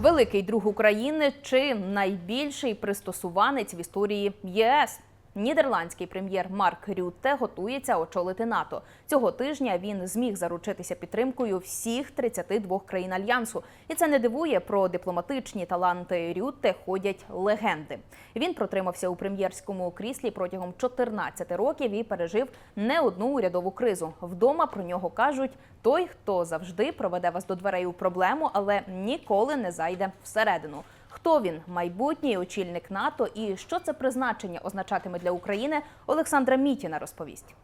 Великий друг України чи найбільший пристосуванець в історії ЄС. Нідерландський прем'єр Марк Рютте готується очолити НАТО. Цього тижня він зміг заручитися підтримкою всіх 32 країн альянсу. І це не дивує. Про дипломатичні таланти Рютте ходять легенди. Він протримався у прем'єрському кріслі протягом 14 років і пережив не одну урядову кризу. Вдома про нього кажуть: той, хто завжди проведе вас до дверей у проблему, але ніколи не зайде всередину. Хто він майбутній очільник НАТО і що це призначення означатиме для України? Олександра Мітіна розповість.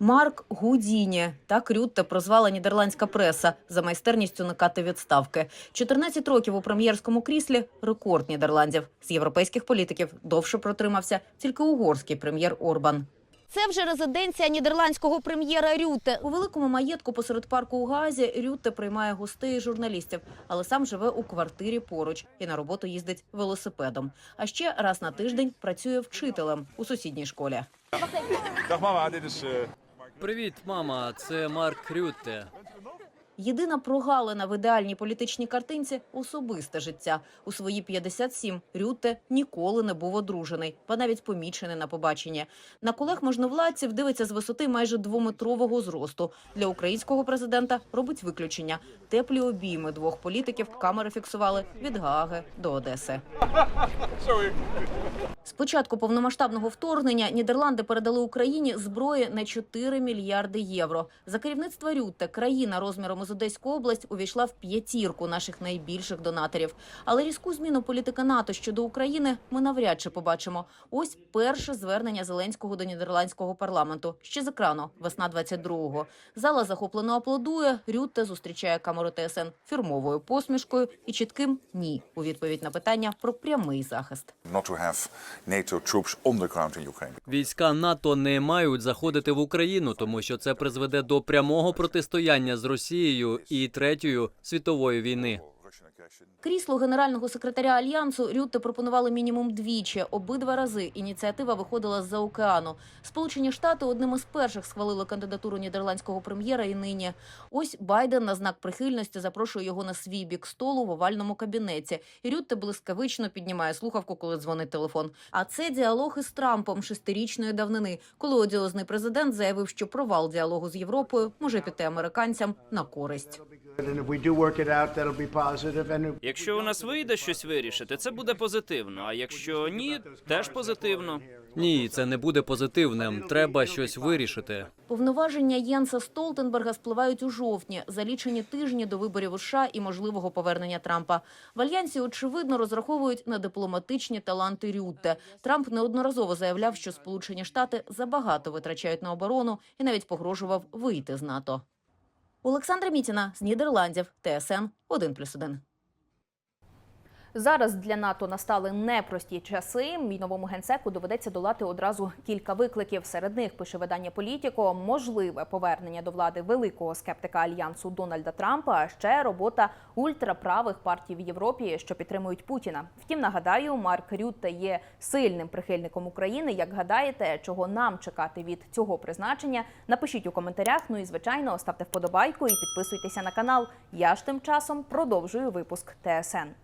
Марк Гудіні так Рютте прозвала нідерландська преса за майстерність уникати відставки. 14 років у прем'єрському кріслі рекорд нідерландів. З європейських політиків довше протримався тільки угорський прем'єр Орбан. Це вже резиденція нідерландського прем'єра Рюте. У великому маєтку посеред парку у Газі Рюте приймає гостей і журналістів, але сам живе у квартирі поруч і на роботу їздить велосипедом. А ще раз на тиждень працює вчителем у сусідній школі. Привіт, мама. Це Марк Рютте. Єдина прогалина в ідеальній політичній картинці особисте життя. У свої 57 Рютте ніколи не був одружений, ба навіть помічений на побаченні. На колег можновладців дивиться з висоти майже двометрового зросту. Для українського президента робить виключення. Теплі обійми двох політиків камери фіксували від Гааги до Одеси. З початку повномасштабного вторгнення Нідерланди передали Україні зброї на 4 мільярди євро. За керівництва Рютте країна розміром із Одеську область увійшла в п'ятірку наших найбільших донаторів. Але різку зміну політики НАТО щодо України ми навряд чи побачимо. Ось перше звернення Зеленського до нідерландського парламенту ще з екрану весна 22-го. Зала захоплено аплодує. Рютте зустрічає камеру ТСН фірмовою посмішкою і чітким ні у відповідь на питання про прямий захист. NATO troops on in Ukraine. Війська НАТО не мають заходити в Україну, тому що це призведе до прямого протистояння з Росією і третьою світової війни. Крісло генерального секретаря альянсу Рютте пропонували мінімум двічі. Обидва рази ініціатива виходила з-за океану. Сполучені Штати одним із перших схвалили кандидатуру нідерландського прем'єра. І нині ось Байден на знак прихильності запрошує його на свій бік столу в овальному кабінеті. І Рютте блискавично піднімає слухавку, коли дзвонить телефон. А це діалог із Трампом шестирічної давнини, коли одіозний президент заявив, що провал діалогу з Європою може піти американцям на користь. Якщо у нас вийде щось вирішити, це буде позитивно. А якщо ні, теж позитивно. Ні, це не буде позитивним. Треба щось вирішити. Повноваження Єнса Столтенберга спливають у жовтні, за лічені тижні до виборів у США і можливого повернення Трампа. В альянсі очевидно розраховують на дипломатичні таланти Рютте. Трамп неодноразово заявляв, що Сполучені Штати забагато витрачають на оборону і навіть погрожував вийти з НАТО. Олександра Мітіна з Нідерландів, ТСН 1+,1. Зараз для НАТО настали непрості часи. І новому генсеку доведеться долати одразу кілька викликів. Серед них пише видання Політіко, можливе повернення до влади великого скептика альянсу Дональда Трампа, а ще робота ультраправих партій в Європі, що підтримують Путіна. Втім, нагадаю, Марк Рютте є сильним прихильником України. Як гадаєте, чого нам чекати від цього призначення? Напишіть у коментарях. Ну і звичайно, ставте вподобайку і підписуйтеся на канал. Я ж тим часом продовжую випуск ТСН.